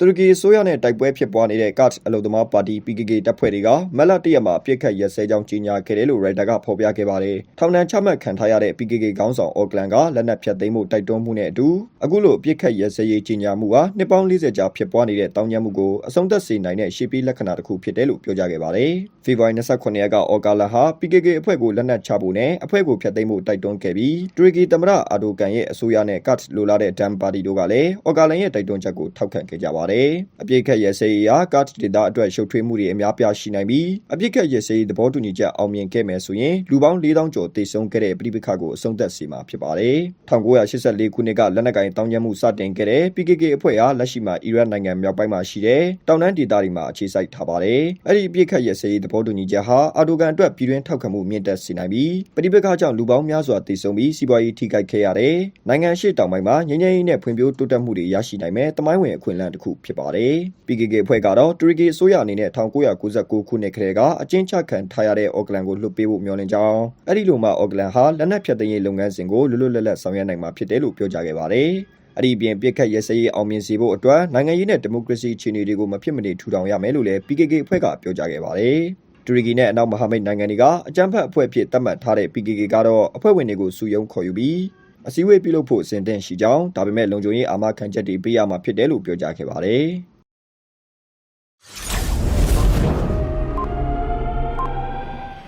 တူရကီအစိုးရနဲ့တိုက်ပွဲဖြစ်ပွားနေတဲ့ကတ်အလုံသမားပါတီ PKK တပ်ဖွဲ့တွေကမက်လတရမှာအပြစ်ခတ်ရက်စဲကြောင်းကြီးညာခဲ့တယ်လို့ရိုက်တာကဖော်ပြခဲ့ပါတယ်။ထောင်ဒဏ်ချမှတ်ခံထားရတဲ့ PKK ခေါင်းဆောင်အော်ကလန်ကလက်နက်ဖြတ်သိမ်းမှုတိုက်တွန်းမှုနဲ့အတူအခုလိုအပြစ်ခတ်ရက်စဲရေးကြီးညာမှုဟာနှစ်ပေါင်း40ကြာဖြစ်ပွားနေတဲ့တောင်းကျမ်းမှုကိုအဆုံးသတ်စေနိုင်တဲ့ရှေ့ပြေးလက္ခဏာတစ်ခုဖြစ်တယ်လို့ပြောကြားခဲ့ပါတယ်။ဖေဖော်ဝါရီ29ရက်ကအော်ကာလန်ဟာ PKK အဖွဲ့ကိုလက်နက်ချဖို့နဲ့အဖွဲ့ကိုဖျက်သိမ်းဖို့တိုက်တွန်းခဲ့ပြီးတူရကီသမ္မတအာဒိုကန်ရဲ့အစိုးရနဲ့ကတ်လိုလာတဲ့ဒမ်ပါတီတို့ကလည်းအော်ကာလန်ရဲ့တိုက်တွန်းချက်ကိုထောက်ခံခဲ့ကြပါတယ်။အပြစ်ခတ်ရဲစေးရာကတ်ဒေတာအတွက်ရှုပ်ထွေးမှုတွေအများပြားရှိနိုင်ပြီးအပြစ်ခတ်ရဲစေးသဘောတူညီချက်အောင်မြင်ခဲ့မယ်ဆိုရင်လူပေါင်း4000ကျော်တေဆုံးခဲ့တဲ့ပြည်ပခတ်ကိုအဆုံးသတ်စေမှာဖြစ်ပါတယ်။1984ခုနှစ်ကလက်နက်ကင်တောင်းကျမ်းမှုစတင်ခဲ့တဲ့ PKK အဖွဲ့ဟာလက်ရှိမှာအီရတ်နိုင်ငံမြောက်ပိုင်းမှာရှိတဲ့တောင်တန်းဒေသတွေမှာအခြေစိုက်ထားပါတယ်။အဲ့ဒီအပြစ်ခတ်ရဲစေးသဘောတူညီချက်ဟာအာဒိုကန်အတွက်ပြည်တွင်းထောက်ခံမှုမြင့်တက်စေနိုင်ပြီးပြည်ပခတ်ကြောင့်လူပေါင်းများစွာတေဆုံးပြီးစီးပွားရေးထိခိုက်ခဲ့ရတဲ့နိုင်ငံရှိတောင်ပိုင်းမှာငြိမ်းချမ်းရေးနဲ့ဖွံ့ဖြိုးတိုးတက်မှုတွေရရှိနိုင်မယ်တမိုင်းဝင်အခွင့်အလမ်းတစ်ခုဖြစ်ပါတယ်။ PKK အဖွဲ့ကတော့ တူရကီအစိုးရအနေနဲ့1999ခုနှစ်ကတည်းကအကျဉ်းချခံထားရတဲ့ အော်ကလန်ကိုလွှတ်ပေးဖို့မျှော်လင့်ကြောင်း အဲ့ဒီလိုမှ အော်ကလန်ဟာ လက်နက်ဖြတ်သိမ်းရေးလုပ်ငန်းစဉ်ကို လွတ်လွတ်လပ်လပ်ဆောင်ရွက်နိုင်မှာဖြစ်တယ်လို့ ပြောကြားခဲ့ပါတယ်။အဲ့ဒီပြင်ပြစ်ခတ်ရဲစရေးအောင်မြင်စေဖို့အတွက် နိုင်ငံရေးနဲ့ ဒီမိုကရေစီအခြေအနေတွေကို မဖြစ်မနေထူထောင်ရမယ်လို့လည်း PKK အဖွဲ့က ပြောကြားခဲ့ပါတယ်။တူရကီနဲ့ အနောက်မဟာမိတ်နိုင်ငံတွေက အကြမ်းဖက်အဖွဲ့အဖြစ်သတ်မှတ်ထားတဲ့ PKK ကတော့ အဖွဲ့ဝင်တွေကို စုယုံခေါ်ယူပြီး အစည်းအဝေးပြုလုပ်ဖို့အစဉ်သင့်ရှိကြောင်းဒါပေမဲ့လုံခြုံရေးအာမခံချက်တွေပေးရမှာဖြစ်တယ်လို့ပြောကြားခဲ့ပါတယ်။